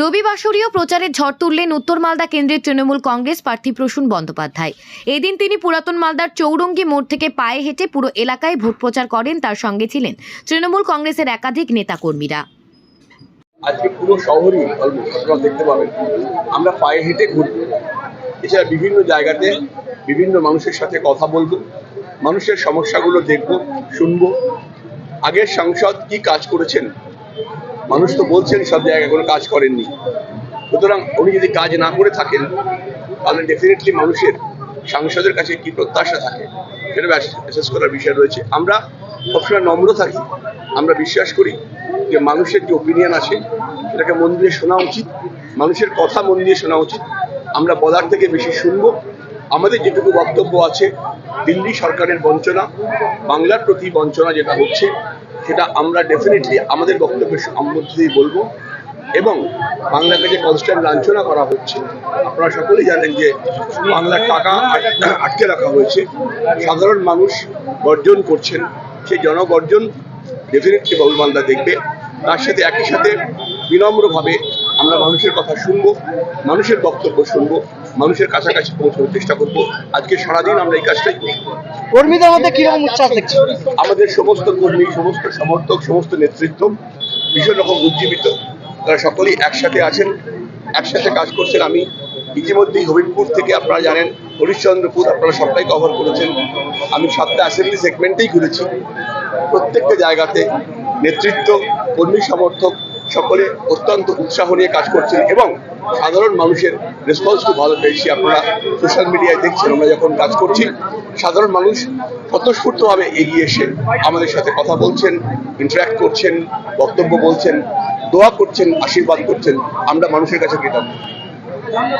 রবিবাসরীয় প্রচারের ঝড় তুললেন উত্তর মালদা কেন্দ্রের তৃণমূল কংগ্রেস প্রার্থী প্রসূন বন্দ্যোপাধ্যায়। এদিন তিনি পুরাতন মালদার চৌরঙ্গি মোড় থেকে পায়ে হেঁটে পুরো এলাকায় ভোট প্রচার করেন, তার সঙ্গে ছিলেন তৃণমূল কংগ্রেসের একাধিক নেতাকর্মীরা। আজকে পুরো শহরই আপনারা দেখতে পাবেন, আমরা পায়ে হেঁটে ঘুরবো। এছাড়া বিভিন্ন জায়গাতে বিভিন্ন মানুষের সাথে কথা বলব, মানুষের সমস্যাগুলো দেখব, শুনব। আগের সাংসদ কি কাজ করেছেন মানুষ তো বলছেন সব জায়গায় কোনো কাজ করেননি। সুতরাং উনি যদি কাজ না করে থাকেন, তাহলে ডেফিনেটলি মানুষের সাংসদের কাছে কি প্রত্যাশা থাকে, সেটা অ্যাসেস করার বিষয় রয়েছে। আমরা সবসময় নম্র থাকি। আমরা বিশ্বাস করি যে মানুষের যে ওপিনিয়ন আছে, সেটাকে মন দিয়ে শোনা উচিত। মানুষের কথা মন দিয়ে শোনা উচিত। আমরা বলার থেকে বেশি শুনব। আমাদের যেটুকু বক্তব্য আছে, দিল্লি সরকারের বঞ্চনা, বাংলার প্রতি বঞ্চনা যেটা হচ্ছে, সেটা আমরা ডেফিনেটলি আমাদের বক্তব্যের মধ্যে দিয়ে বলব। এবং বাংলাকে যে কনস্ট্যান্ট লাঞ্ছনা করা হচ্ছে, আপনারা সকলেই জানেন যে বাংলার টাকা আট- আটকে রাখা হয়েছে। সাধারণ মানুষ বর্জন করছেন সেই জনগর্জন ডেফিনেটলি বাবুল মালদা দেখবে। তার সাথে একই সাথে বিনম্রভাবে আমরা মানুষের কথা শুনব মানুষের বক্তব্য শুনব মানুষের কাছাকাছি পৌঁছানোর চেষ্টা করব। আজকে সারাদিন আমরা এই কাজটাই করি। কর্মীদের মধ্যে কীরকম উচ্ছ্বাস দেখছেন? আমাদের সমস্ত কর্মী সমস্ত সমর্থক সমস্ত নেতৃত্ব ভীষণ রকম উজ্জীবিত তারা সকলেই একসাথে আছেন একসাথে কাজ করছেন। আমি ইতিমধ্যেই হবিবপুর থেকে আপনারা জানেন হরিশ্চন্দ্রপুর আপনারা সবটাই কভার করেছেন। আমি সাতটা অ্যাসেম্বলি সেগমেন্টেই ঘুরেছি। প্রত্যেকটা জায়গাতে নেতৃত্ব কর্মী সমর্থক সকলে অত্যন্ত উৎসাহ নিয়ে কাজ করছেন এবং সাধারণ মানুষের রেসপন্স খুব ভালো পেয়েছি। আপনারা সোশ্যাল মিডিয়ায় দেখছেন, আমরা যখন কাজ করছি, সাধারণ মানুষ স্বতঃস্ফূর্তভাবে এগিয়ে এসে আমাদের সাথে কথা বলছেন ইন্টারাক্ট করছেন, বক্তব্য বলছেন, দোয়া করছেন, আশীর্বাদ করছেন। আমরা মানুষের কাছে কৃতজ্ঞ। আমরা